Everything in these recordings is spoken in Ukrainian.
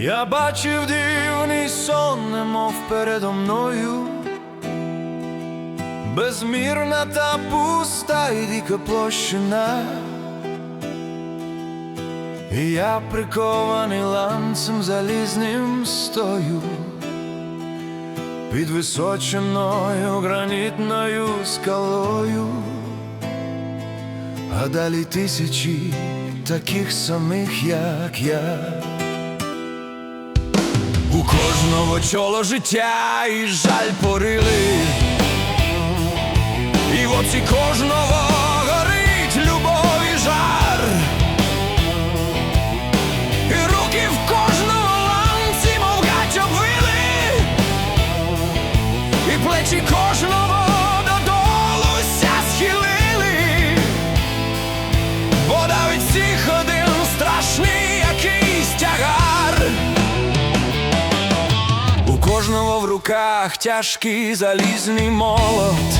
Я бачив дивний сон, немов передо мною, безмірна та пуста і дика площина, і я прикований ланцем залізним стою, під височеною гранітною скалою, а далі тисячі таких самих, як я. Кожного чоло життя і жаль порили, і в оці кожного горить любов і жар, і руки в кожного ланці, мов гать обвили, і плечі кожного руках тяжкий залізний молот,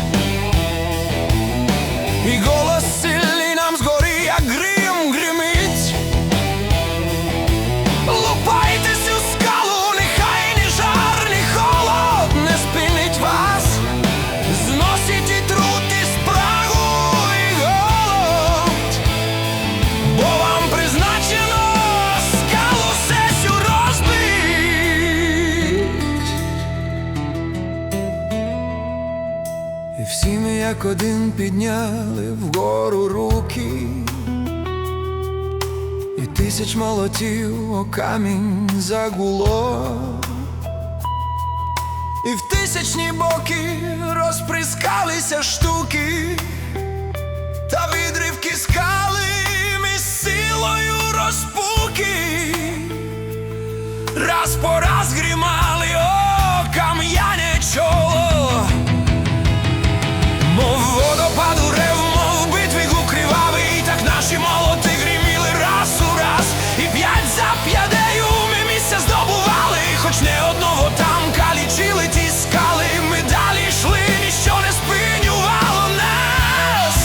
і голос як один підняли вгору руки, і тисяч молотів о камінь загуло, і в тисячні боки розприскалися штуки, та відривки скали ми силою розпуки, раз по раз грімали не одного там калічили ті скали, ми далі йшли, ніщо не спинювало нас.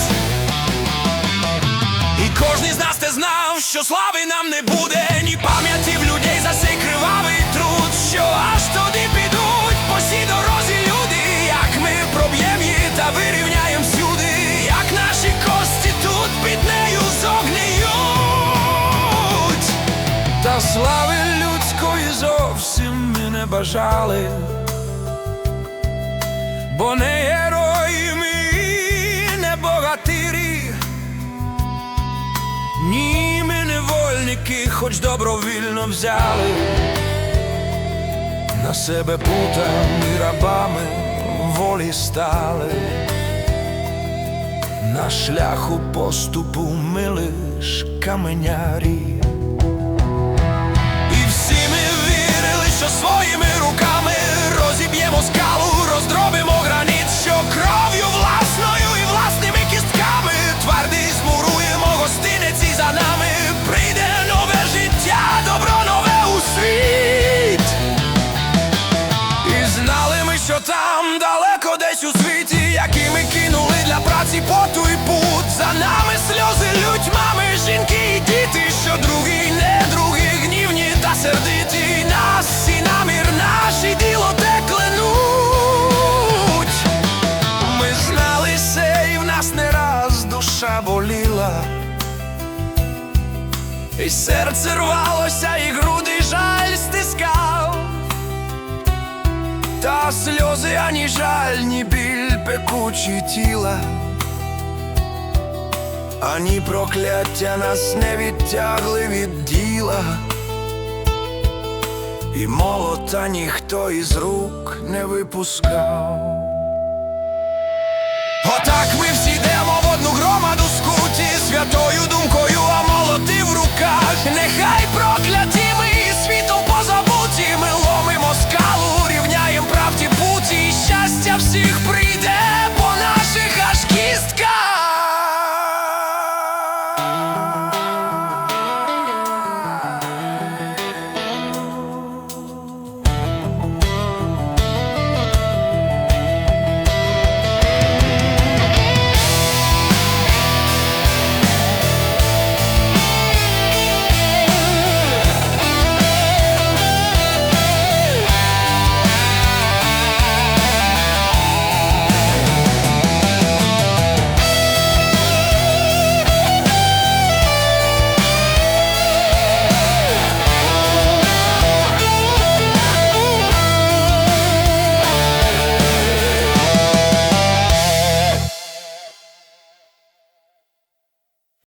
І кожен з нас те знав, що слави нам не буде, ні пам'яті в людей за цей кривавий труд, що аж туди підуть по сій дорозі люди, як ми проб'єм її та вирівняєм всюди, як наші кості тут під нею зогніють. Та слави людської зовсім не бажали, бо не герої ми, не богатирі. Ні, ми невольники, хоч добровільно взяли на себе путам і рабами волі стали, на шляху поступу ми лиш каменярі. Що своїми руками розіб'ємо скалу, роздробимо граніт, що кров'ю власною і власними кістками твердий змуруємо гостинець і за нами прийде нове життя, добро нове у світ. І знали ми, що там далеко десь у світі, які ми кинули для праці поту і пут. За нами сльози лють мами, жінки і діти, що другий, І серце рвалося, і груди жаль стискав. Та сльози, ані жаль, ні біль пекучі тіла, ані прокляття нас не відтягли від діла, і молота ніхто із рук не випускав. Отак ми всі йдемо в одну громаду скуті святою думкою, руках, нехай прокляті